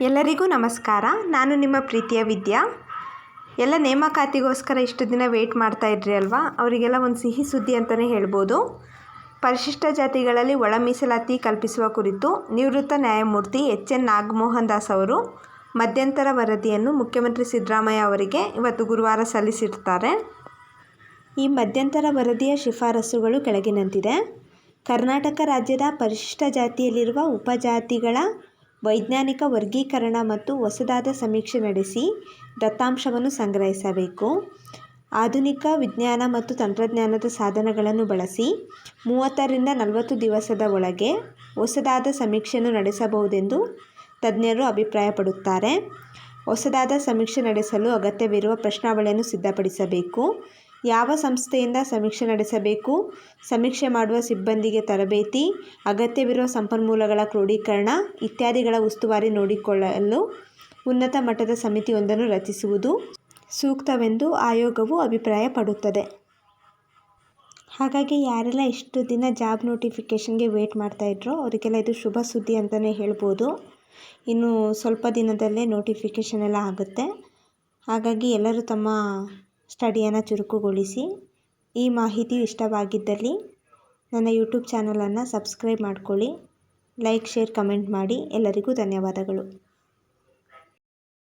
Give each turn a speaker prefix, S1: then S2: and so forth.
S1: ಎಲ್ಲರಿಗೂ ನಮಸ್ಕಾರ. ನಾನು ನಿಮ್ಮ ಪ್ರೀತಿಯ ವಿದ್ಯಾ. ಎಲ್ಲ ನೇಮಕಾತಿಗೋಸ್ಕರ ಇಷ್ಟು ದಿನ ವೆಯ್ಟ್ ಮಾಡ್ತಾ ಇದ್ರಿ ಅಲ್ವಾ? ಅವರಿಗೆಲ್ಲ ಒಂದು ಸಿಹಿ ಸುದ್ದಿ ಅಂತಲೇ ಹೇಳ್ಬೋದು. ಪರಿಶಿಷ್ಟ ಜಾತಿಗಳಲ್ಲಿ ಒಳ ಮೀಸಲಾತಿ ಕಲ್ಪಿಸುವ ಕುರಿತು ನಿವೃತ್ತ ನ್ಯಾಯಮೂರ್ತಿ ಎಚ್. ಎನ್. ನಾಗಮೋಹನ್ ದಾಸ್ ಅವರು ಮಧ್ಯಂತರ ವರದಿಯನ್ನು ಮುಖ್ಯಮಂತ್ರಿ ಸಿದ್ದರಾಮಯ್ಯ ಅವರಿಗೆ ಇವತ್ತು ಗುರುವಾರ ಸಲ್ಲಿಸಿರ್ತಾರೆ. ಈ ಮಧ್ಯಂತರ ವರದಿಯ ಶಿಫಾರಸುಗಳು ಕೆಳಗಿನಂತಿದೆ. ಕರ್ನಾಟಕ ರಾಜ್ಯದ ಪರಿಶಿಷ್ಟ ಜಾತಿಯಲ್ಲಿರುವ ಉಪಜಾತಿಗಳ ವೈಜ್ಞಾನಿಕ ವರ್ಗೀಕರಣ ಮತ್ತು ಹೊಸದಾದ ಸಮೀಕ್ಷೆ ನಡೆಸಿ ದತ್ತಾಂಶವನ್ನು ಸಂಗ್ರಹಿಸಬೇಕು. ಆಧುನಿಕ ವಿಜ್ಞಾನ ಮತ್ತು ತಂತ್ರಜ್ಞಾನದ ಸಾಧನಗಳನ್ನು ಬಳಸಿ ಮೂವತ್ತರಿಂದ ನಲವತ್ತು ದಿವಸದ ಒಳಗೆ ಹೊಸದಾದ ಸಮೀಕ್ಷೆಯನ್ನು ನಡೆಸಬಹುದೆಂದು ತಜ್ಞರು ಅಭಿಪ್ರಾಯಪಡುತ್ತಾರೆ. ಹೊಸದಾದ ಸಮೀಕ್ಷೆ ನಡೆಸಲು ಅಗತ್ಯವಿರುವ ಪ್ರಶ್ನಾವಳಿಯನ್ನು ಸಿದ್ಧಪಡಿಸಬೇಕು. ಯಾವ ಸಂಸ್ಥೆಯಿಂದ ಸಮೀಕ್ಷೆ ನಡೆಸಬೇಕು? ಸಮೀಕ್ಷೆ ಮಾಡುವ ಸಿಬ್ಬಂದಿಗೆ ತರಬೇತಿ, ಅಗತ್ಯವಿರುವ ಸಂಪನ್ಮೂಲಗಳ ಕ್ರೋಢೀಕರಣ ಇತ್ಯಾದಿಗಳ ಉಸ್ತುವಾರಿ ನೋಡಿಕೊಳ್ಳಲು ಉನ್ನತ ಮಟ್ಟದ ಸಮಿತಿಯೊಂದನ್ನು ರಚಿಸುವುದು ಸೂಕ್ತವೆಂದು ಆಯೋಗವು ಅಭಿಪ್ರಾಯಪಡುತ್ತದೆ. ಹಾಗಾಗಿ ಯಾರೆಲ್ಲ ಇಷ್ಟು ದಿನ ಜಾಬ್ ನೋಟಿಫಿಕೇಷನ್ಗೆ ವೇಟ್ ಮಾಡ್ತಾಯಿದ್ರೋ ಅವರಿಗೆಲ್ಲ ಇದು ಶುಭ ಸುದ್ದಿ ಅಂತಲೇ ಹೇಳ್ಬೋದು. ಇನ್ನು ಸ್ವಲ್ಪ ದಿನದಲ್ಲೇ ನೋಟಿಫಿಕೇಷನ್ ಎಲ್ಲ ಆಗುತ್ತೆ. ಹಾಗಾಗಿ ಎಲ್ಲರೂ ತಮ್ಮ ಸ್ಟಡಿಯನ್ನು ಚುರುಕುಗೊಳಿಸಿ ಈ ಮಾಹಿತಿ ಇಷ್ಟವಾಗಿದ್ದಲ್ಲಿ ನನ್ನ ಯೂಟ್ಯೂಬ್ ಚಾನಲನ್ನು ಸಬ್ಸ್ಕ್ರೈಬ್ ಮಾಡಿಕೊಳ್ಳಿ, ಲೈಕ್, ಶೇರ್, ಕಮೆಂಟ್ ಮಾಡಿ. ಎಲ್ಲರಿಗೂ ಧನ್ಯವಾದಗಳು.